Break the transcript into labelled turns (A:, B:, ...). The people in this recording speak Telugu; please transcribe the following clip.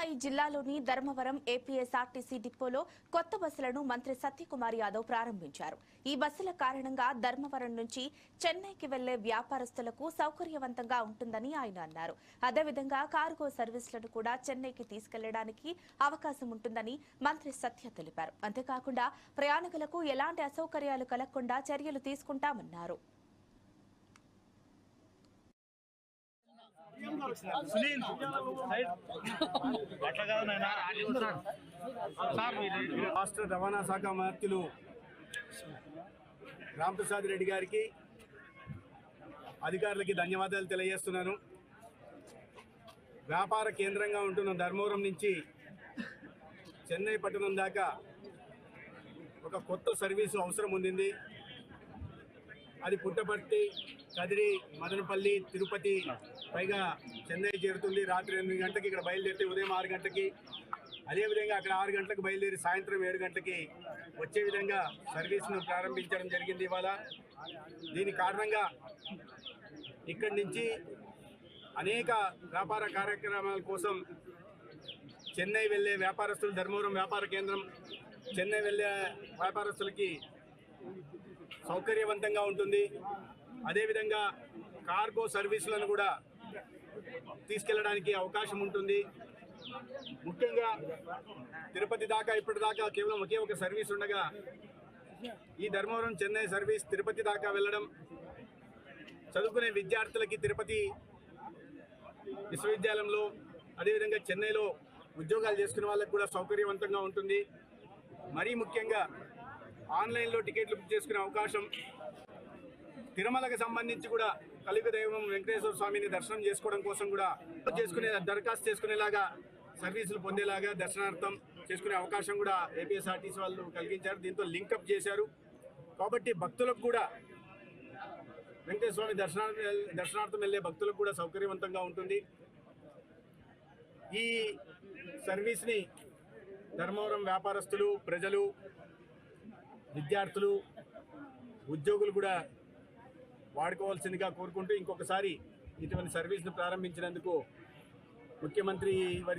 A: స్థాయి జిల్లాలోని ధర్మవరం ఏపీఎస్ఆర్టీసీ డిపోలో కొత్త బస్సులను మంత్రి సత్యకుమార్ యాదవ్ ప్రారంభించారు. ఈ బస్సుల కారణంగా ధర్మవరం నుంచి చెన్నైకి వెళ్ళే వ్యాపారస్తులకు సౌకర్యవంతంగా ఉంటుందని ఆయన అన్నారు. అదేవిధంగా కార్గో సర్వీసులను కూడా చెన్నైకి తీసుకెళ్ళడానికి అవకాశం ఉంటుందని మంత్రి సత్య తెలిపారు. అంతేకాకుండా ప్రయాణికులకు ఎలాంటి అసౌకర్యాలు కలగకుండా చర్యలు తీసుకుంటామన్నారు.
B: సునీల్. అట్లా కాదు
C: రాష్ట్ర రవాణా శాఖ మంత్రులు రామప్రసాద్ రెడ్డి గారికి అధికారులకి ధన్యవాదాలు తెలియజేస్తున్నాను. వ్యాపార కేంద్రంగా ఉంటున్న ధర్మవరం నుంచి చెన్నై పట్టణం దాకా ఒక కొత్త సర్వీసు అవసరం ఉండింది. అది పుట్టపర్తి కదిరి మదనపల్లి తిరుపతి పైగా చెన్నై చేరుతుంది. రాత్రి ఎనిమిది గంటలకి ఇక్కడ బయలుదేరితే ఉదయం ఆరు గంటలకి. అదేవిధంగా అక్కడ ఆరు గంటలకు బయలుదేరి సాయంత్రం ఏడు గంటలకి వచ్చే విధంగా సర్వీస్ను ప్రారంభించడం జరిగింది ఇవాళ. దీని కారణంగా ఇక్కడి నుంచి అనేక వ్యాపార కార్యక్రమాల కోసం చెన్నై వెళ్ళే వ్యాపారస్తులు ధర్మవరం వ్యాపార కేంద్రం చెన్నై వెళ్ళే వ్యాపారస్తులకి సౌకర్యవంతంగా ఉంటుంది. అదేవిధంగా కార్గో సర్వీసులను కూడా తీసుకెళ్ళడానికి అవకాశం ఉంటుంది. ముఖ్యంగా తిరుపతి దాకా ఇప్పటిదాకా కేవలం ఒకే ఒక సర్వీస్ ఉండగా ఈ ధర్మవరం చెన్నై సర్వీస్ తిరుపతి దాకా వెళ్ళడం చదువుకునే విద్యార్థులకి తిరుపతి విశ్వవిద్యాలయంలో అదేవిధంగా చెన్నైలో ఉద్యోగాలు చేసుకునే వాళ్ళకు కూడా సౌకర్యవంతంగా ఉంటుంది. మరీ ముఖ్యంగా ఆన్లైన్లో టికెట్లు బుక్ చేసుకునే అవకాశం తిరుమలకు సంబంధించి కూడా కలియుగ దైవం వెంకటేశ్వర స్వామిని దర్శనం చేసుకోవడం కోసం కూడా చేసుకునే దరఖాస్తు చేసుకునేలాగా సర్వీసులు పొందేలాగా దర్శనార్థం చేసుకునే అవకాశం కూడా ఏపీఎస్ఆర్టీసీ వాళ్ళు కలిగించారు. దీంతో లింకప్ చేశారు. కాబట్టి భక్తులకు కూడా వెంకటేశ్వర స్వామి దర్శనా దర్శనార్థం వెళ్ళే భక్తులకు కూడా సౌకర్యవంతంగా ఉంటుంది. ఈ సర్వీస్ని ధర్మవరం వ్యాపారస్తులు ప్రజలు విద్యార్థులు ఉద్యోగులు కూడా వాడుకోవాల్సిందిగా కోరుకుంటూ ఇంకొకసారి ఇటువంటి సర్వీస్ను ప్రారంభించినందుకు ముఖ్యమంత్రి వారి